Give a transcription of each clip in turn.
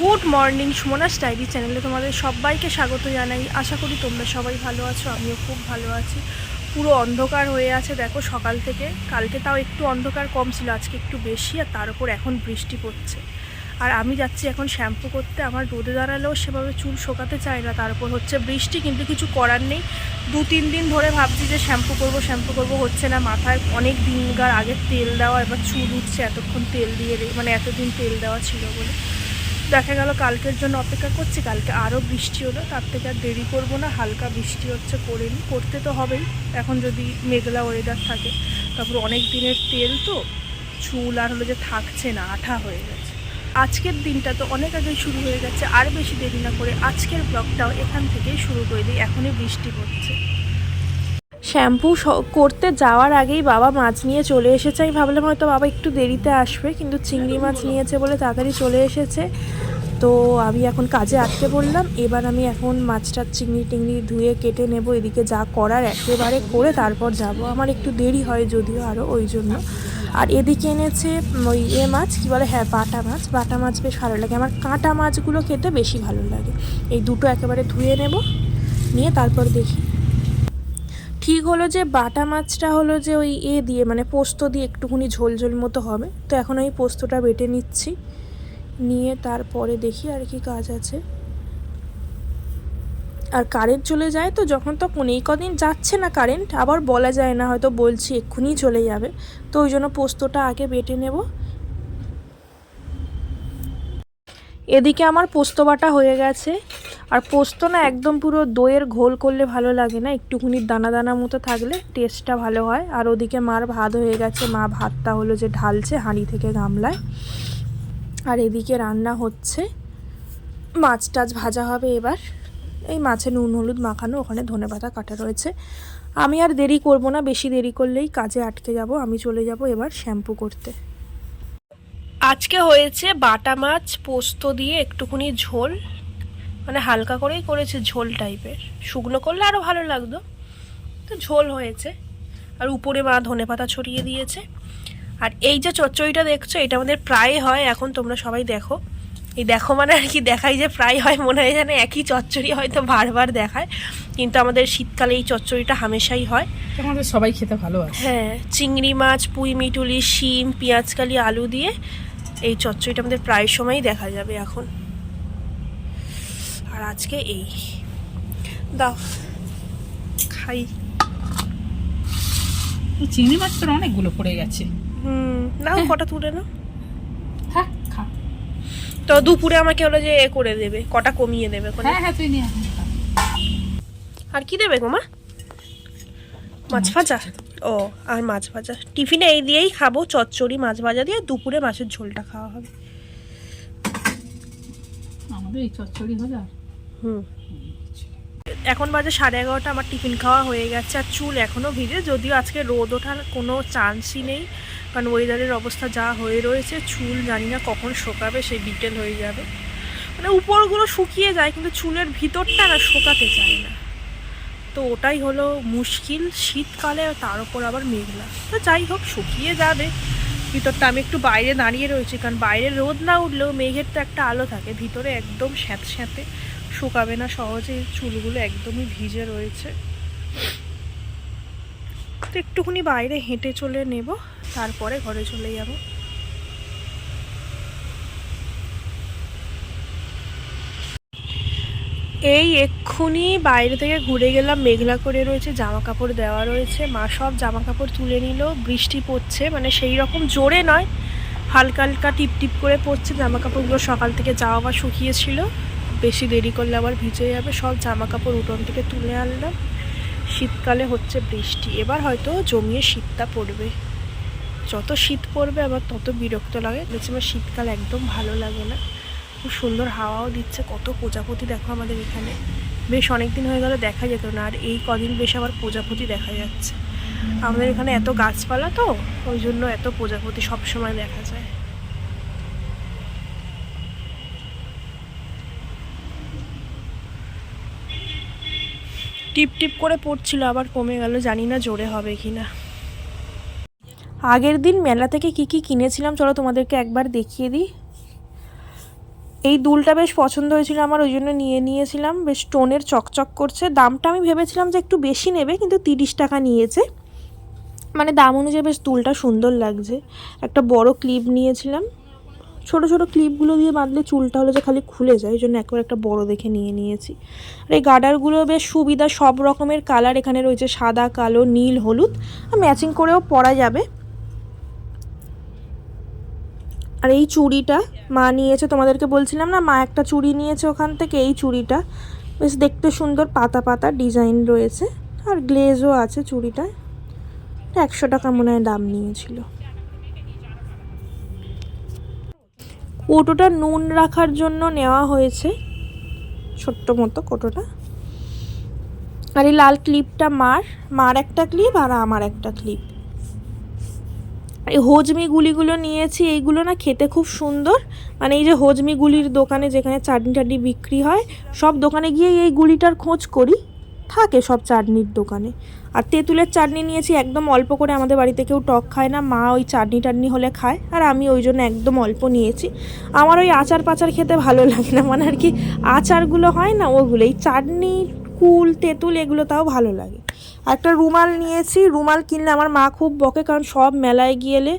Good morning Sumana স্টাইলি চ্যানেলে তোমাদের সবাইকে স্বাগত জানাই। আশা করি তোমরা সবাই ভালো আছো, আমিও খুব ভালো আছি। পুরো অন্ধকার হয়ে আছে, দেখো সকাল থেকে। কালকে তাও একটু অন্ধকার কম ছিল, আজকে একটু বেশি, আর তার উপর এখন বৃষ্টি পড়ছে। আর আমি যাচ্ছি এখন শ্যাম্পু করতে, আমার রোদে দাঁড়ালেও সেভাবে চুল শোকাতে চায় না, তার উপর হচ্ছে বৃষ্টি, কিন্তু কিছু করার নেই। দু, তিন দিন ধরে ভাবছি যে শ্যাম্পু করব শ্যাম্পু করব, হচ্ছে না। মাথায় অনেক দিনকার আগে তেল দেওয়া, এবার চুল উঠছে, এতক্ষণ তেল দিয়ে মানে এতদিন তেল দেওয়া ছিল বলে। দেখা গেল কালকের জন্য অপেক্ষা করছি কালকে আরও বৃষ্টি হলো তার থেকে আর দেরি করব না হালকা বৃষ্টি হচ্ছে করে নিই করতে তো হবেই এখন যদি মেঘলা ওয়েদার থাকে তারপর অনেক দিনের তেল তো চুল আর হলো যে থাকছে না আঠা হয়ে গেছে। আজকের দিনটা তো অনেক আগেই শুরু হয়ে গেছে আর বেশি দেরি না করে আজকের ব্লগটাও এখান থেকেই শুরু করে দিই এখনই বৃষ্টি পড়ছে। শ্যাম্পু করতে যাওয়ার আগেই বাবা মাছ নিয়ে চলে এসেছে আমি ভাবলাম হয়তো বাবা একটু দেরিতে আসবে কিন্তু চিংড়ি মাছ নিয়েছে বলে তাড়াতাড়ি চলে এসেছে। তো আমি এখন কাজে আটকে পড়লাম। এবার আমি এখন মাছটা চিংড়ি টিংড়ি ধুয়ে কেটে নেব। এদিকে যা করার একেবারে করে তারপর যাব। আমার একটু দেরি হয় যদিও আরও ওই জন্য। আর এদিকে এনেছে ওই এ মাছ, কী বলে? হ্যাঁ বাটা মাছ। বাটা মাছ বেশ ভালো লাগে। আমার কাঁটা মাছগুলো খেতে বেশি ভালো লাগে। এই দুটো একেবারে ধুয়ে নেব। নিয়ে তারপর দেখি। ঠিক হলো যে বাটা মাছটা হলো যে ওই এ দিয়ে মানে পোস্ত দিয়ে একটুখানি ঝোল ঝোল মতো হবে। তো এখন ওই পোস্তটা বেটে নিচ্ছি। নিয়ে তারপরে দেখি আর কি কাজ আছে। আর কারেন্ট চলে যায় তো যখন তখন এই কদিন যাচ্ছে না কারেন্ট আবার বলা যায় না, হয়তো বলছি এক্ষুনি চলে যাবে। তো ওই জন্য পোস্তটা আগে বেটে নেব। এদিকে আমার পোস্ত বাটা হয়ে গেছে। আর পোস্ত না একদম পুরো দইয়ের ঘোল করলে ভালো লাগে না, একটুখানি দানা দানা মতো থাকলে টেস্টটা ভালো হয়। আর ওদিকে মার ভাত হয়ে গেছে, মা ভাতটা হলো যে ঢালছে হাঁড়ি থেকে গামলায়। আর এদিকে রান্না হচ্ছে। মাছ টাছ ভাজা হবে এবার। এই মাছে নুন, হলুদ মাখানো, ওখানে ধনে পাতা কাটা রয়েছে। আমি আর দেরি করব না, বেশি দেরি করলেই কাজে আটকে যাব। আমি চলে যাব এবার শ্যাম্পু করতে। আজকে হয়েছে বাটা মাছ, পোস্ত দিয়ে একটুখানি ঝোল। মানে হালকা করেই করেছে ঝোল টাইপের। শুকনো করলে আরও ভালো লাগতো। তো ঝোল হয়েছে। আর উপরে মা ধনে পাতা ছড়িয়ে দিয়েছে। আর এই যে চচ্চড়িটা দেখছ এটা আমাদের প্রায় হয় এখন তোমরা সবাই দেখো। এই দেখো মানে আর কি দেখাই যে প্রায় হয় মনে হয় যেন একই চচ্চড়ি হয়তো বারবার দেখায়। কিন্তু আমাদের শীতকালে এই চচ্চড়িটা হামেশাই হয়। আমাদের সবাই খেতে ভালোবাসে। হ্যাঁ চিংড়ি মাছ পুঁই মিটুলি শিম পেঁয়াজকালি আলু দিয়ে এই চচ্চড়িটা আমাদের প্রায় সময়ই দেখা যাবে এখন। আর আজকে এই। দাও খাই। চিংড়ি মাছ তোর অনেকগুলো পড়ে গেছে। হুম নাও কটা তুলে নাও। হ্যাঁ খা। তো দুপুরে আমাকে হলো যে এ করে দেবে কটা কমিয়ে দেবে হ্যাঁ হ্যাঁ তুই নিয়ে আর কি দেবে গো মা? মাছ ভাজা? ও আর মাছ ভাজা। টিফিনে এই দিয়েই খাব চচ্চড়ি মাছ ভাজা দিয়ে দুপুরে মাছের ঝোলটা খাওয়া হবে। আমাদের এই চচ্চড়ি হুম। এখন বাজে সাড়ে এগারোটা আমার টিফিন খাওয়া হয়ে গেছে আর চুল এখনও ভিজে যদিও আজকে রোদ ওঠার কোনো চান্সই নেই। কারণ ওয়েদারের অবস্থা যা হয়ে রয়েছে, চুল জানি না কখন শোকাবে, সেই বিকেল হয়ে যাবে। মানে উপরগুলো শুকিয়ে যায়, কিন্তু চুলের ভিতরটা না শোকাতে চায় না। তো ওটাই হলো মুশকিল শীতকালে তার উপর আবার মেঘলা। তো যাই হোক, শুকিয়ে যাবে। ভিতরটা আমি একটু বাইরে দাঁড়িয়ে রয়েছি, কারণ বাইরে রোদ না উঠলেও মেঘের তো একটা আলো থাকে। ভিতরে একদম স্যাঁত স্যাঁতে শুকাবে না সহজে, চুলগুলো একদমই ভিজে রয়েছে। তো একটুখানি বাইরে হেঁটে চলে নেব, তারপরে ঘরে চলে যাব। এই এক্ষুনি বাইরে থেকে ঘুরে গেলাম, মেঘলা করে রয়েছে জামা কাপড় দেওয়া রয়েছে, মা সব জামা কাপড় তুলে নিল, বৃষ্টি পড়ছে মানে সেই রকম জোরে নয়, হালকা হালকা টিপ টিপ করে পড়ছে জামা কাপড়গুলো সকাল থেকে যাওয়া বা শুকিয়েছিল, বেশি দেরি করলে আবার ভিজে যাবে, সব জামা কাপড় উঠোন থেকে তুলে আনলাম। শীতকালে হচ্ছে বৃষ্টি, এবার হয়তো জমিয়ে শীতটা পড়বে। যত শীত পড়বে আবার তত বিরক্ত লাগে দেখছি আমার শীতকাল একদম ভালো লাগে না। খুব সুন্দর হাওয়াও দিচ্ছে, কত প্রজাপতি দেখো আমাদের এখানে। বেশ অনেক দিন হয়ে গেল দেখা যেত না, আর এই কদিন বেশ আবার প্রজাপতি দেখা যাচ্ছে। আমাদের এখানে এত গাছপালা তো, ওই জন্য এত প্রজাপতি সবসময় দেখা যায়। টিপ টিপ করে পড়ছিল, আবার কমে গেল, জানি না জোরে হবে কি না আগের দিন মেলা থেকে কি কি কিনেছিলাম, চলো তোমাদেরকে একবার দেখিয়ে দিই। এই দুলটা বেশ পছন্দ হয়েছিল আমার, ওই জন্য নিয়ে নিয়েছিলাম। বেশ স্টোনের চকচক করছে। দামটা আমি ভেবেছিলাম যে একটু বেশি নেবে, কিন্তু তিরিশ টাকা নিয়েছে। মানে দাম অনুযায়ী বেশ দুলটা সুন্দর লাগছে। একটা বড় ক্লিপ নিয়েছিলাম। ছোট ছোট ক্লিপগুলো দিয়ে বাঁধলে চুলটা হলো যে খালি খুলে যায় ওই জন্য একবার একটা বড় দেখে নিয়ে নিয়েছি। আর এই গার্ডারগুলো বেশ সুবিধা, সব রকমের কালার এখানে রয়েছে, সাদা, কালো, নীল, হলুদ, আর ম্যাচিং করেও পরা যাবে। আর এই চুড়িটা মা নিয়েছে, তোমাদেরকে বলছিলাম না, মা একটা চুড়ি নিয়েছে ওখান থেকে, এই চুড়িটা। বেশ দেখতে সুন্দর, পাতা পাতা ডিজাইন রয়েছে, আর গ্লেজও আছে চুড়িটায়। একশো টাকা মনে হয় দাম নিয়েছিল। কৌটোটা নুন রাখার জন্য নেওয়া হয়েছে। ছোট্ট মতো কৌটোটা। আর এই লাল ক্লিপটা মার মার একটা ক্লিপ আর আমার একটা ক্লিপ। এই হজমি গুলিগুলো নিয়েছি, এইগুলো না খেতে খুব সুন্দর। মানে এই যে হজমি গুলির দোকানে যেখানে চাটনি টাটনি বিক্রি হয়, সব দোকানে গিয়ে এই গুলিটার খোঁজ করি। থাকে সব চাটনির দোকানে। আর তেঁতুলের চাটনি নিয়েছি, একদম অল্প করে আমাদের বাড়িতে কেউ টক খায় না, মা ওই চাটনি টাটনি হলে খায়, আর আমি ওই জন্য একদম অল্প নিয়েছি। আমার ওই আচার পাচার খেতে ভালো লাগে না মানে আর কি আচারগুলো হয় না ওগুলো, এই চাটনি, কুল, তেঁতুল এগুলো তাও ভালো লাগে। একটা রুমাল নিয়েছি, রুমাল কিনলে আমার মা খুব বকে কারণ সব মেলায় গিয়েলে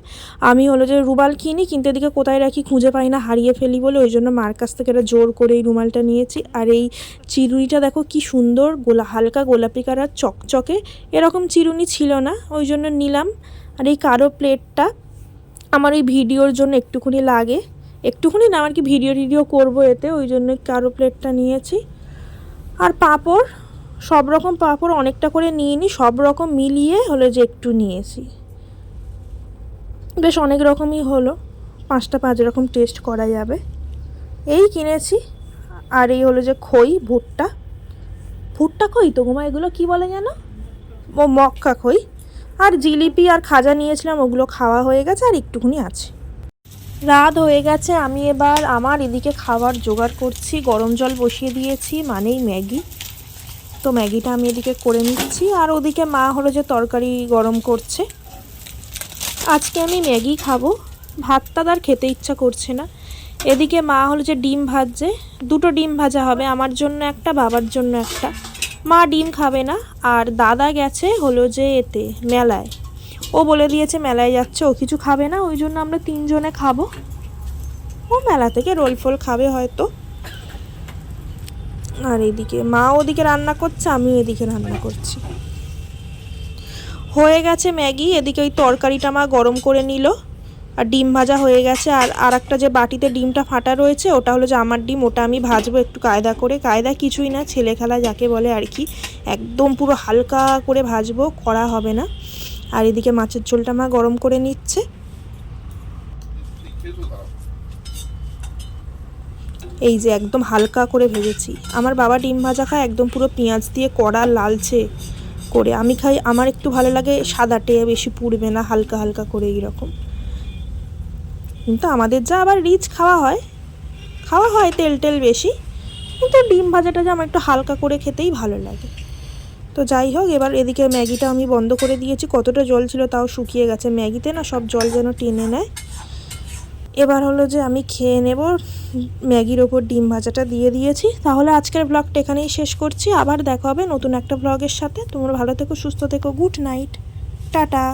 আমি হলো যে রুমাল কিনি, কিন্তু এদিকে কোথায় রাখি খুঁজে পাই না, হারিয়ে ফেলি বলে ওই জন্য মার কাছ থেকে এটা জোর করে এই রুমালটা নিয়েছি। আর এই চিরুনিটা দেখো কি সুন্দর, গোলা, হালকা গোলাপি কালার, চকচকে, এরকম চিরুনি ছিল না, ওই জন্য নিলাম। আর এই কারও প্লেটটা আমার ওই ভিডিওর জন্য একটুখানি লাগে, একটুখানি না, আমার কি ভিডিও টিডিও করব এতে, ওই জন্য কারও প্লেটটা নিয়েছি। আর পাঁপড় সব রকম পাঁপড় অনেকটা করে নিয়ে নিই সব রকম মিলিয়ে হলো যে একটু নিয়েছি। বেশ অনেক রকমই হলো, পাঁচটা পাঁচ রকম টেস্ট করা যাবে। এই কিনেছি, আর এই হলো যে খই, ভুট্টা। ভুট্টা খই তো গোমা এগুলো কী বলে যেন ও মক্কা খই। আর জিলিপি আর খাজা নিয়েছিলাম, ওগুলো খাওয়া হয়ে গেছে আর একটুখানি আছে। রাত হয়ে গেছে, আমি এবার আমার এদিকে খাবার জোগাড় করছি, গরম জল বসিয়ে দিয়েছি, মানেই ম্যাগি। তো ম্যাগিটা আমি এদিকে করে নিচ্ছি। আর ওদিকে মা হলো যে তরকারি গরম করছে। আজকে আমি ম্যাগি খাব। ভাতটা তার খেতে ইচ্ছা করছে না। এদিকে মা হলো যে ডিম ভাজছে। দুটো ডিম ভাজা হবে, আমার জন্য একটা, বাবার জন্য একটা। মা ডিম খাবে না। আর দাদা গেছে হলো যে এতে মেলায়। ও বলে দিয়েছে মেলায় যাচ্ছে, ও কিছু খাবে না, ওই জন্য আমরা তিনজনে খাব। ও মেলা থেকে রোল ফোল খাবে হয়তো। আর এদিকে মা ওদিকে রান্না করছে আমি এদিকে রান্না করছি। হয়ে গেছে ম্যাগি, এদিকে ওই তরকারিটা মা গরম করে নিল। আর ডিম ভাজা হয়ে গেছে, আর আর একটা যে বাটিতে ডিমটা ফাটা রয়েছে, ওটা হলো যে আমার ডিম, ওটা আমি ভাজবো একটু কায়দা করে। কায়দা কিছুই না, ছেলে খেলা যাকে বলে আর কি। একদম পুরো হালকা করে ভাজবো করা হবে না। আর এদিকে মাছের ঝোলটা মা গরম করে নিচ্ছে। এই যে একদম হালকা করে ভেজেছি। আমার বাবা ডিম ভাজা খায়, একদম পুরো পেঁয়াজ দিয়ে কড়া লালচে করে। আমি খাই, আমার একটু ভালো লাগে, সাদা সাদাটে বেশি পুড়বে না, হালকা হালকা করে এইরকম। কিন্তু আমাদের যা আবার রিচ খাওয়া হয় খাওয়া হয় তেল টেল বেশি, কিন্তু ডিম ভাজাটা যে আমার একটু হালকা করে খেতেই ভালো লাগে। তো যাই হোক, এবার এদিকে ম্যাগিটা আমি বন্ধ করে দিয়েছি। কতটা জল ছিল তাও শুকিয়ে গেছে। ম্যাগিতে না সব জল যেন টেনে নেয়। এবার হলো যে আমি খেয়ে নেব, ম্যাগির ওপর ডিম ভাজাটা দিয়ে দিয়েছি। তাহলে আজকের ব্লগটা এখানেই শেষ করছি। আবার দেখা হবে নতুন একটা ব্লগের সাথে। তোমরা ভালো থেকো, সুস্থ থেকো গুড নাইট টাটা।